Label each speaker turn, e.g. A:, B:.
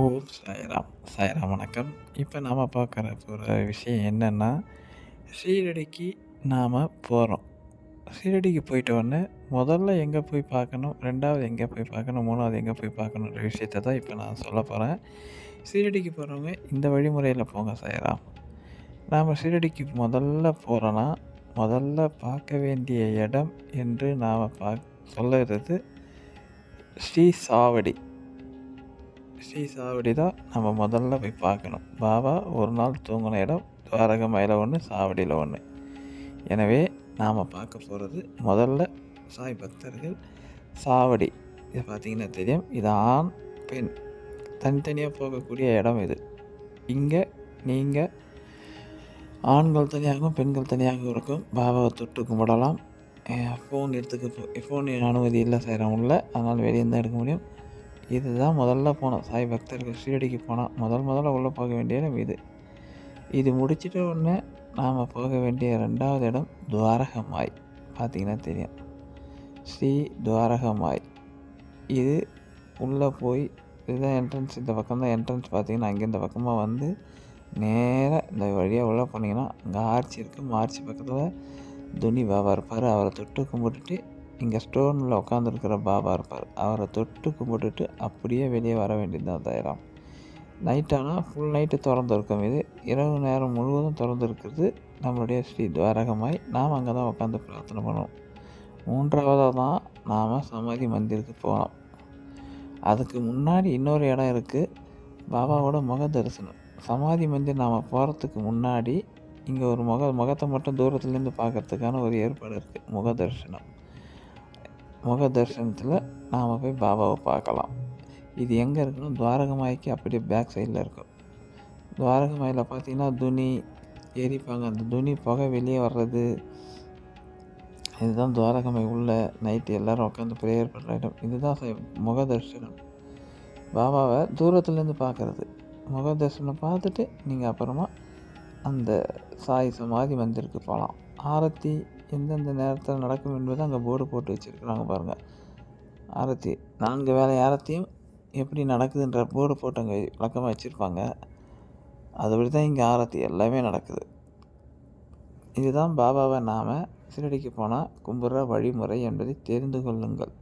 A: ஓம் சாய்ராம் சாய்ராம் வணக்கம். இப்போ நாம் பார்க்குற போகிற விஷயம் என்னென்னா சீரடிக்கு நாம் போகிறோம் சீரடிக்கு போயிட்ட உடனே முதல்ல எங்கே போய் பார்க்கணும் ரெண்டாவது எங்கே போய் பார்க்கணும் மூணாவது எங்கே போய் பார்க்கணுன்ற விஷயத்த தான் இப்போ நான் சொல்ல போகிறேன் சீரடிக்கு போகிறவங்க இந்த வழிமுறையில் போங்க சாய்ராம். நாம் ஷீரடிக்கு முதல்ல போகிறோன்னா முதல்ல பார்க்க வேண்டிய இடம் என்று நாம் பா சொல்லுறது ஸ்ரீ சாவடி. ஸ்ரீ சாவடி தான் நம்ம முதல்ல போய் பார்க்கணும். பாபா ஒரு நாள் தூங்கின இடம் துவாரகமையில் ஒன்று சாவடியில் ஒன்று எனவே நாம் பார்க்க போகிறது முதல்ல சாய் பக்தர்கள் சாவடி. இதை பார்த்திங்கன்னா தெரியும். இது ஆண் பெண். தனித்தனியாக போகக்கூடிய இடம் இது. இங்கே நீங்கள் ஆண்கள் தனியாகவும் பெண்கள் தனியாகவும் இருக்கும். பாபாவை தொட்டு கும்பிடலாம். ஃபோன் எடுத்துக்க ஃபோன் அனுமதி இல்லை செய்கிறவங்க உள்ள. அதனால் வெளியே தான் எடுக்க முடியும். இதுதான் முதல்ல போனோம். சாய் பக்தர்கள் ஷீரடிக்கு போனால் முதல் முதல்ல உள்ளே போக வேண்டிய இடம் இது. இது முடிச்சிட்ட உடனே நாம் போக வேண்டிய ரெண்டாவது இடம் துவாரகமாய். பார்த்திங்கன்னா தெரியும். ஸ்ரீ துவாரகமாய். இது உள்ளே போய் இதுதான் என்ட்ரன்ஸ் இந்த பக்கம் தான் என்ட்ரன்ஸ் பார்த்திங்கன்னா அங்கே இந்த பக்கமாக வந்து நேராக இந்த வழியாக உள்ளே போனீங்கன்னா அங்கே ஆர்ச்சி இருக்குது ஆர்ச்சி பக்கத்தில் துணி பாபா இருப்பார் அவரை தொட்டு கும்பிட்டுட்டு இங்கே ஸ்டோனில் உட்காந்துருக்கிற பாபா இருப்பார். அவரை தொட்டு கும்பிட்டுட்டு அப்படியே வெளியே வர வேண்டியதுதான் தயாராம் நைட்டானால் ஃபுல் நைட்டு திறந்து இருக்கும் இது இரவு நேரம் முழுவதும் திறந்துருக்கிறது நம்மளுடைய ஸ்ரீ துவாரகமாய் நாம் அங்கே தான் உட்காந்து பிரார்த்தனை பண்ணுவோம். மூன்றாவதாக தான் நாம் சமாதி மந்திருக்கு போகலாம் அதுக்கு முன்னாடி இன்னொரு இடம் இருக்குது பாபாவோட முக தரிசனம். சமாதி மந்திர் நாம் போகிறதுக்கு முன்னாடி இங்கே ஒரு முக முகத்தை மட்டும் தூரத்துலேருந்து பார்க்குறதுக்கான ஒரு ஏற்பாடு இருக்குது முக தரிசனம். முக தரிசனத்தில் நாம் போய் பாபாவை பார்க்கலாம். இது எங்கே இருக்குன்னா துவாரகமாய்க்கு அப்படியே பேக் சைடில் இருக்கும். துவாரகமாயில் பார்த்தீங்கன்னா துணி எரிப்பாங்க. அந்த துணி புகை வெளியே வர்றது இதுதான் துவாரகமை உள்ள நைட்டு எல்லோரும் உட்காந்து ப்ரேயர் பண்ணுற இடம். இதுதான் முக தரிசனம் பாபாவை தூரத்துலேருந்து பார்க்குறது. முக தரிசனம் பார்த்துட்டு நீங்கள் அப்புறமா அந்த சாய் சமாதி மந்திருக்கு போகலாம் ஆரத்தி எந்தெந்த நேரத்தில் நடக்கும் என்பது அங்கே போர்டு போட்டு வச்சுருக்குறாங்க பாருங்கள் ஆரத்தி நான்கு வேலை ஆரத்தியும் எப்படி நடக்குதுன்ற போர்டு போட்டு அங்கே விளக்கமாக வச்சுருப்பாங்க. அதுபடி தான் இங்கே ஆரத்தி எல்லாமே நடக்குது. இதுதான் பாபாவை நாம் சிறடிக்கு போனால் கும்புற வழிமுறை என்பதை தெரிந்து கொள்ளுங்கள்.